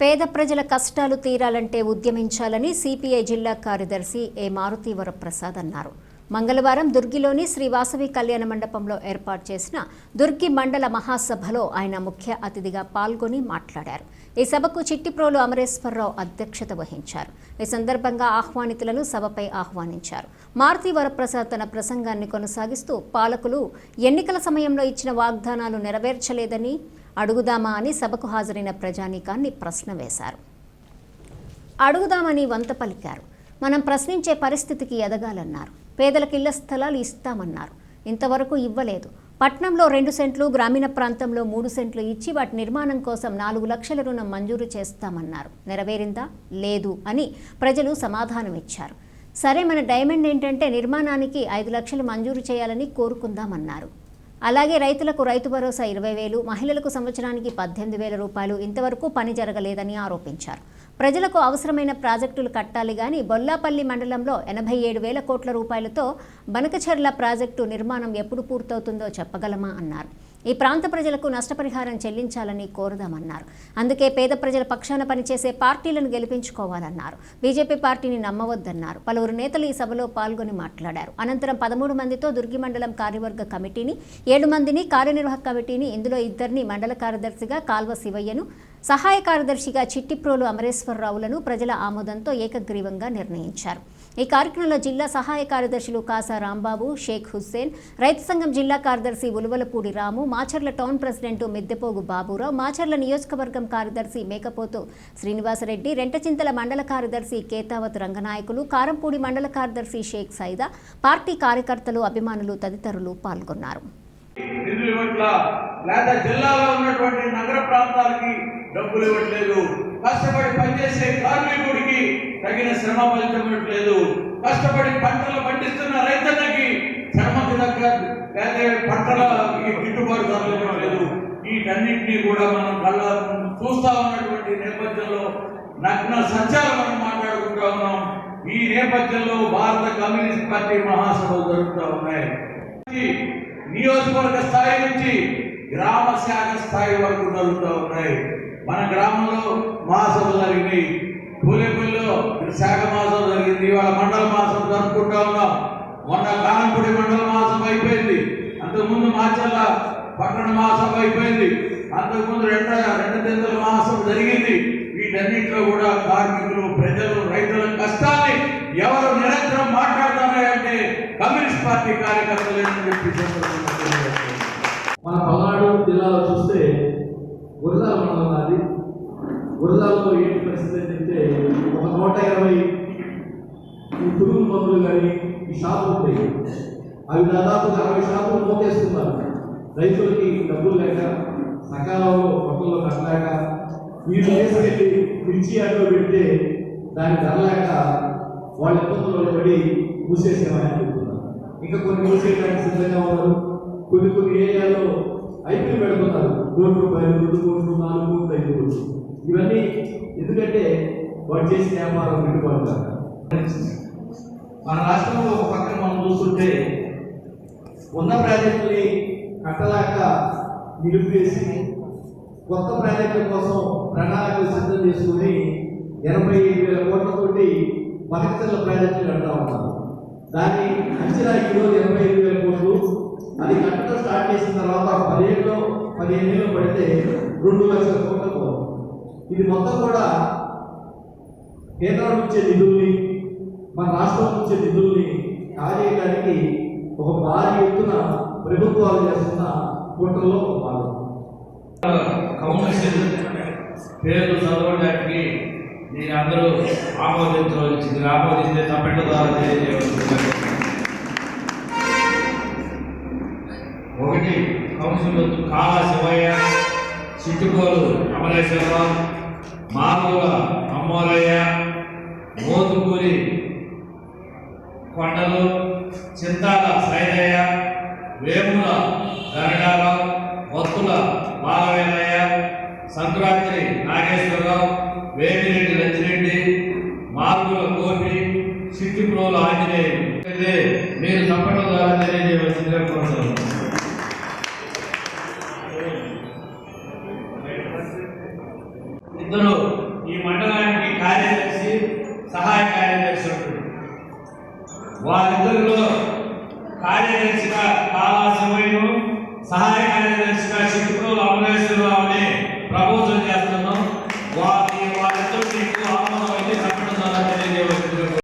పేద ప్రజల కష్టాలు తీరాలంటే ఉద్యమించాలని సిపిఐ జిల్లా కార్యదర్శి ఏ మారుతి వరప్రసాద్ అన్నారు. మంగళవారం దుర్గిలోని శ్రీ వాసవి కళ్యాణ మండపంలో ఏర్పాటు చేసిన దుర్గి మండల మహాసభలో ఆయన ముఖ్య అతిథిగా పాల్గొని మాట్లాడారు. ఈ సభకు చిట్టిప్రోలు అమరేశ్వరరావు అధ్యక్షత వహించారు. ఈ సందర్భంగా ఆహ్వానితులను సభపై ఆహ్వానించారు. మారుతి వరప్రసాద్ తన ప్రసంగాన్ని కొనసాగిస్తూ పాలకులు ఎన్నికల సమయంలో ఇచ్చిన వాగ్దానాలు నెరవేర్చలేదని అడుగుదామా అని సభకు హాజరైన ప్రజానీకాన్ని ప్రశ్న వేశారు. అడుగుదామని వంత పలికారు. మనం ప్రశ్నించే పరిస్థితికి ఎదగాలన్నారు. పేదలకు ఇళ్ళ స్థలాలు ఇస్తామన్నారు. ఇంతవరకు ఇవ్వలేదు. పట్నంలో రెండు సెంట్లు గ్రామీణ ప్రాంతంలో మూడు సెంట్లు ఇచ్చి వాటి నిర్మాణం కోసం నాలుగు లక్షల రుణం మంజూరు చేస్తామన్నారు. నెరవేరిందా? లేదు అని ప్రజలు సమాధానం ఇచ్చారు. సరే మన డైమండ్ ఏంటంటే నిర్మాణానికి ఐదు లక్షలు మంజూరు చేయాలని కోరుకుందామన్నారు. అలాగే రైతులకు రైతు భరోసా ఇరవై వేలు మహిళలకు సంవత్సరానికి పద్దెనిమిది వేల రూపాయలు ఇంతవరకు పని జరగలేదని ఆరోపించారు. ప్రజలకు అవసరమైన ప్రాజెక్టులు కట్టాలి గాని బొల్లాపల్లి మండలంలో ఎనభై ఏడు వేల కోట్ల రూపాయలతో బనకచర్ల ప్రాజెక్టు నిర్మాణం ఎప్పుడు పూర్తవుతుందో చెప్పగలమా అన్నారు. ఈ ప్రాంత ప్రజలకు నష్టపరిహారం చెల్లించాలని కోరుదామన్నారు. అందుకే పేద ప్రజల పక్షాన పనిచేసే పార్టీలను గెలిపించుకోవాలన్నారు. బీజేపీ పార్టీని నమ్మవద్దన్నారు. పలువురు నేతలు ఈ సభలో పాల్గొని మాట్లాడారు. అనంతరం పదమూడు మందితో దుర్గి మండలం కార్యవర్గ కమిటీని ఏడు మందిని కార్యనిర్వాహక కమిటీని ఇందులో ఇద్దరిని మండల కార్యదర్శిగా కాల్వ శివయ్యను సహాయ కార్యదర్శిగా చిట్టిప్రోలు అమరేశ్వరరావులను ప్రజల ఆమోదంతో ఏకగ్రీవంగా నిర్ణయించారు. ఈ కార్యక్రమంలో జిల్లా సహాయ కార్యదర్శులు కాసా రాంబాబు షేక్ హుస్సేన్ రైతు సంఘం జిల్లా కార్యదర్శి ఉలువలపూడి రాము మాచర్ల టౌన్ ప్రెసిడెంట్ మిద్దెపోగు బాబురావు మాచర్ల నియోజకవర్గం కార్యదర్శి మేకపోతు శ్రీనివాసరెడ్డి రెంటచింతల మండల కార్యదర్శి కేతావత్ రంగనాయకులు కారంపూడి మండల కార్యదర్శి షేక్ సైదా పార్టీ కార్యకర్తలు అభిమానులు తదితరులు పాల్గొన్నారు. లేదా జిల్లాలో ఉన్నటువంటి నగర ప్రాంతాలకి డబ్బులు ఇవ్వట్లేదు. కష్టపడి పనిచేసే కార్మికుడికి తగిన శ్రమ ఫలితం ఇవ్వట్లేదు. కష్టపడి పంటలు పండిస్తున్న రైతన్నకి శ్రమకు తగ్గ పంటల గిట్టుబాటు ధరలు ఇవ్వట్లేదు. వీటన్నింటినీ కూడా మనం కళ్ళ చూస్తా ఉన్నటువంటి నేపథ్యంలో నగ్న సత్యాలు మనం మాట్లాడుకుంటా ఉన్నాం. ఈ నేపథ్యంలో భారత కమ్యూనిస్ట్ పార్టీ మహాసభలు జరుగుతూ ఉన్నాయి. నియోజకవర్గ స్థాయి నుంచి గ్రామ శాఖ స్థాయి వరకు జరుగుతూ ఉన్నాయి. మన గ్రామంలో మహాసభలు జరిగినాయి. పూలేపల్లిలో శాఖ మహాసభ జరిగింది. ఇవాళ మండల మహాసభ జరుపుకుంటా ఉన్నాం. మొన్న కాలంపూడి మండల మహాసభ అయిపోయింది. అంతకుముందు మాచర్ల పట్టణ మహాసభ అయిపోయింది. అంతకుముందు రెండ రెండు తెంతల మహాసభ జరిగింది. వీటన్నిటిలో కూడా కార్మికులు ప్రజలు రైతుల కష్టాన్ని ఎవరు నిరంతరం మాట్లాడుతున్నారంటే కమ్యూనిస్ట్ పార్టీ కార్యకర్తలు అని చెప్పి సందర్భంగా తెలియజేస్తున్నాను. మన పల్నాడు జిల్లాలో చూస్తే గురజాల మండలం నాది గురజాలలో ఏంటి పరిస్థితి అంటే ఒక నూట ఇరవై ఈ పురుగు మందులు కానీ ఈ షాపులు ఉంటాయి అవి దాదాపు అరవై షాపులు మోకేస్తున్నారు రైతులకి డబ్బులు లేక సకాలంలో పొట్టల్లో కట్టలేక వీళ్ళు వేసుకెళ్ళి మిర్చి ఆటో పెడితే దాని ధర లేక వాళ్ళ ఇబ్బందులు పడి మూసేసేమని చెప్తున్నారు. ఇంకా కొన్ని మూసేయడానికి సిద్ధంగా ఉన్నారు. కొన్ని కొన్ని ఏరియాలో ఐపీఎల్ పెడుతున్నారు. కోటి రూపాయలు రెండు కోట్లు నాలుగు కోట్లు ఐదు కోట్లు. వచ్చేసి వ్యాపారం గిట్టుబాటు మన రాష్ట్రంలో ఒక పక్కన మనం చూస్తుంటే ఉన్న ప్రాజెక్టుని కట్టలేక నిలిపివేసి కొత్త ప్రాజెక్టుల కోసం ప్రణాళికలు సిద్ధం చేసుకుని ఎనభై ఐదు వేల కోట్లతోటి మహత్తర ప్రాజెక్టులు కడతా ఉన్నారు. దాన్ని అంచనా ఈరోజు ఎనభై ఐదు వేల కోట్లు. అది కట్టడం స్టార్ట్ చేసిన తర్వాత పదిహేనులో పదిహేను ఏళ్ళు పడితే రెండు లక్షల కోట్ల ఇది మొత్తం కూడా కేంద్రం నుంచే నిధుల్ని మన రాష్ట్రం నుంచే నిధుల్ని కాజేయడానికి ఒక భారీ ఎత్తున ప్రభుత్వాలు చేస్తున్న కుట్రలో ఒక భాగం. కౌన్సిల్ పేర్లు చదవడానికి నేను అందరూ ఆమోదించవలసింది ఆమోదిస్తే తప్పటి ద్వారా తెలియజేయవలసింది. ఒకటి కౌన్సిల్ కాళ శివయ్య చిట్టుకోలు అమరేశ్వరరావు మాధవ అమ్మోలయ్య మోతుకూరి కొండలు చింతాల సైదయ్య వేముల గరడారావు వత్తుల బాలవేలయ్య సంక్రాంతి నాగేశ్వరరావు వేమిరెడ్డి రంజిరెడ్డి మార్గుల గోపి సిట్టిప్రోలు ఆంజనేయులు. మీరు తప్పడం ద్వారా తెలియజేయవలసిందిగా కోరుతున్నాను. ఇందులో ఈ మండలానికి కార్యదర్శి సహాయ కార్యదర్శి వారిద్దరిలో కార్యదర్శిగా కావాల్సిన సహాయ కార్యదర్శిగా శిక్కు అమలేశ్వరరావు అనే ప్రపోజల్ చేస్తున్నాం.